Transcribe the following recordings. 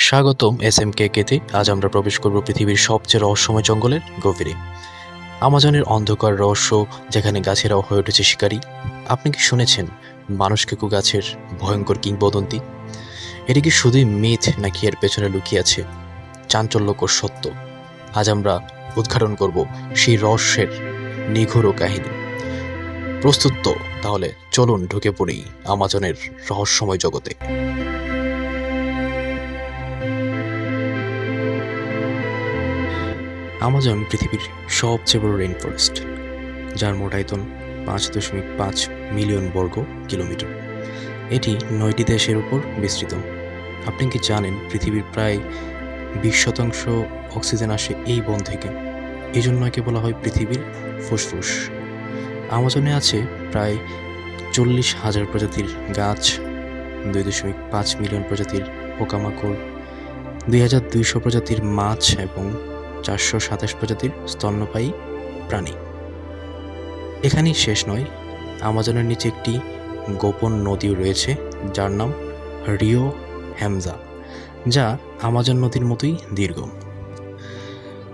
স্বাগতম, S M K কেতে। আজ আমরা প্রবেশ করব পৃথিবীর সবচেয়ে রহস্যময় জঙ্গলের গভীরে। আমাজনের অন্ধকার রহস্য, যেখানে গাছেরাও হয়ে উঠেছে শিকারী। আপনি কি শুনেছেন, মানুষ কেকু গাছের ভয়ঙ্কর কিংবদন্তি? এটি কি শুধুই মিথ নাকি এর পেছনে লুকিয়ে আছে? চাঞ্চল্যকর সত্য। আজ আমরা উদ্ঘাটন করব সেই রহস্যের নিঘুর কাহিনী। প্রস্তুত তো, তাহলে চলুন ঢুকে পড়ি আমাজনের রহস্যময় জগতে। আমাজন পৃথিবীর সবচেয়ে বড় রেইন ফরেস্ট যার মোট আয়তন পাঁচ দশমিক পাঁচ মিলিয়ন বর্গ কিলোমিটার। এটি নয়টি দেশের উপর বিস্তৃত। আপনি কি জানেন পৃথিবীর প্রায় বিশ শতাংশ অক্সিজেন আসে এই বন থেকে? এই জন্য একে বলা হয় পৃথিবীর ফুসফুস? আমাজনে আছে প্রায় চল্লিশ হাজার প্রজাতির গাছ, দুই দশমিক পাঁচ মিলিয়ন প্রজাতির পোকামাকড়, দুই হাজার দুইশো প্রজাতির মাছ এবং চারশো সাতাশ প্রজাতির স্তন্যপায়ী প্রাণী। এখানেই শেষ নয়, আমাজনের নিচে একটি গোপন নদীও রয়েছে, যার নাম রিও হ্যামজা যা আমাজন নদীর মতোই দীর্ঘ।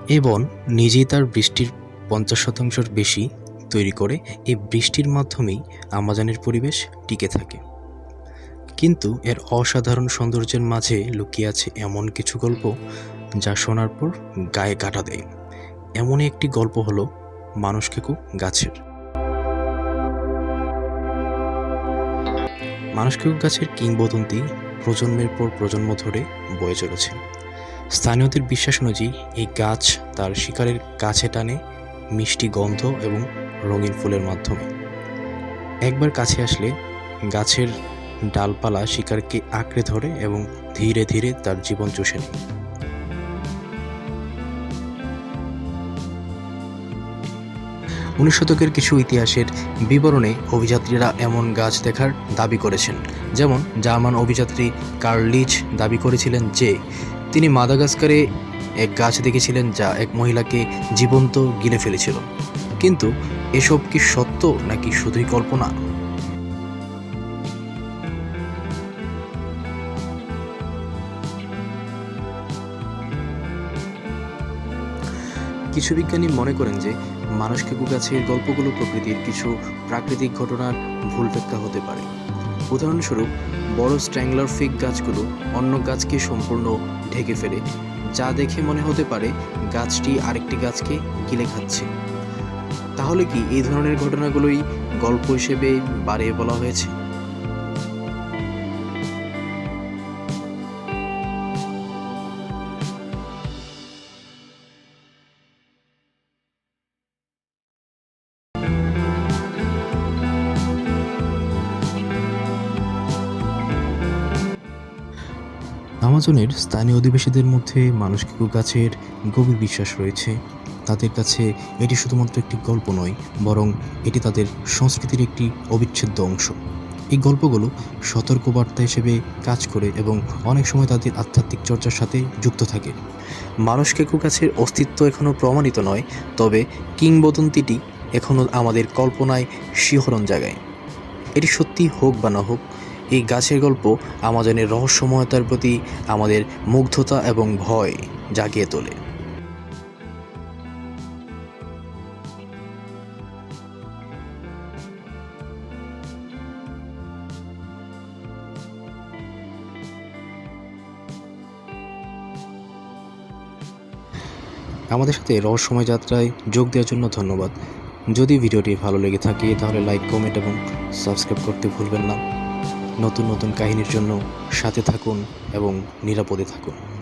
এই বন নিজেই তার বৃষ্টির পঞ্চাশ শতাংশের বেশি তৈরি করে, এই বৃষ্টির মাধ্যমেই আমাজনের পরিবেশ টিকে থাকে। কিন্তু এর অসাধারণ সৌন্দর্যের মাঝে লুকিয়ে আছে এমন কিছু গল্প যা শোনার পর গায়ে কাটা দেয়। এমনই একটি গল্প হলো মানুষ খেকু গাছের। মানুষ খেকু গাছের কিংবদন্তি প্রজন্মের পর প্রজন্ম ধরে বয়ে চলেছে। স্থানীয়দের বিশ্বাস অনুযায়ী এই গাছ তার শিকারের কাছে টানে মিষ্টি গন্ধ এবং রঙিন ফুলের মাধ্যমে। একবার কাছে আসলে গাছের ডালপালা শিকারকে আঁকড়ে ধরে এবং ধীরে ধীরে তার জীবন চষে নেয়। উনিশ শতকের কিছু ইতিহাসের বিবরণে অভিযাত্রীরা এমন গাছ দেখার দাবি করেছেন। যেমন, জার্মান অভিযাত্রী কার্লিচ দাবি করেছিলেন যে, তিনি মাদাগাস্কারে এক গাছ দেখেছিলেন যা এক মহিলাকে জীবন্ত গিলে ফেলেছিল। কিন্তু, এসব কি সত্য নাকি শুধুই কল্পনা? কিছু বিজ্ঞানী মনে করেন যে মানুষ কেকু গাছের গল্পগুলো প্রকৃতির কিছু প্রাকৃতিক ঘটনার ভুল ব্যাখ্যা হতে পারে। উদাহরণস্বরূপ, বড় স্ট্র্যাংলার ফিক গাছগুলো অন্য গাছকে সম্পূর্ণ ঢেকে ফেলে, যা দেখে মনে হতে পারে গাছটি আরেকটি গাছকে গিলে খাচ্ছে। তাহলে কি এই ধরনের ঘটনাগুলোই গল্প হিসেবে বাড়িয়ে বলা হয়েছে? আমাজনের স্থানীয় অধিবাসীদের মধ্যে মানুষ গাছের গভীর বিশ্বাস রয়েছে। তাদের কাছে এটি শুধুমাত্র একটি গল্প নয়, বরং এটি তাদের সংস্কৃতির একটি অবিচ্ছেদ্য অংশ। এই গল্পগুলো সতর্কবার্তা হিসেবে কাজ করে এবং অনেক সময় তাদের আধ্যাত্মিক চর্চার সাথে যুক্ত থাকে। মানুষ কেকু গাছের অস্তিত্ব এখনও প্রমাণিত নয়, তবে কিংবদন্তিটি এখনও আমাদের কল্পনায় শিহরণ জাগায়। এটি সত্যি হোক বা না হোক এই গাছের গল্প আমাজনের রহস্যময়তার প্রতি আমাদের মুগ্ধতা এবং ভয় জাগিয়ে তোলে। আমাদের সাথে রহস্যময় যাত্রায় যোগ দেওয়ার জন্য ধন্যবাদ। যদি ভিডিওটি ভালো লেগে থাকে, তাহলে লাইক কমেন্ট এবং সাবস্ক্রাইব করতে ভুলবেন না। নতুন নতুন কাহিনীর জন্য সাথে থাকুন এবং নিরাপদে থাকুন।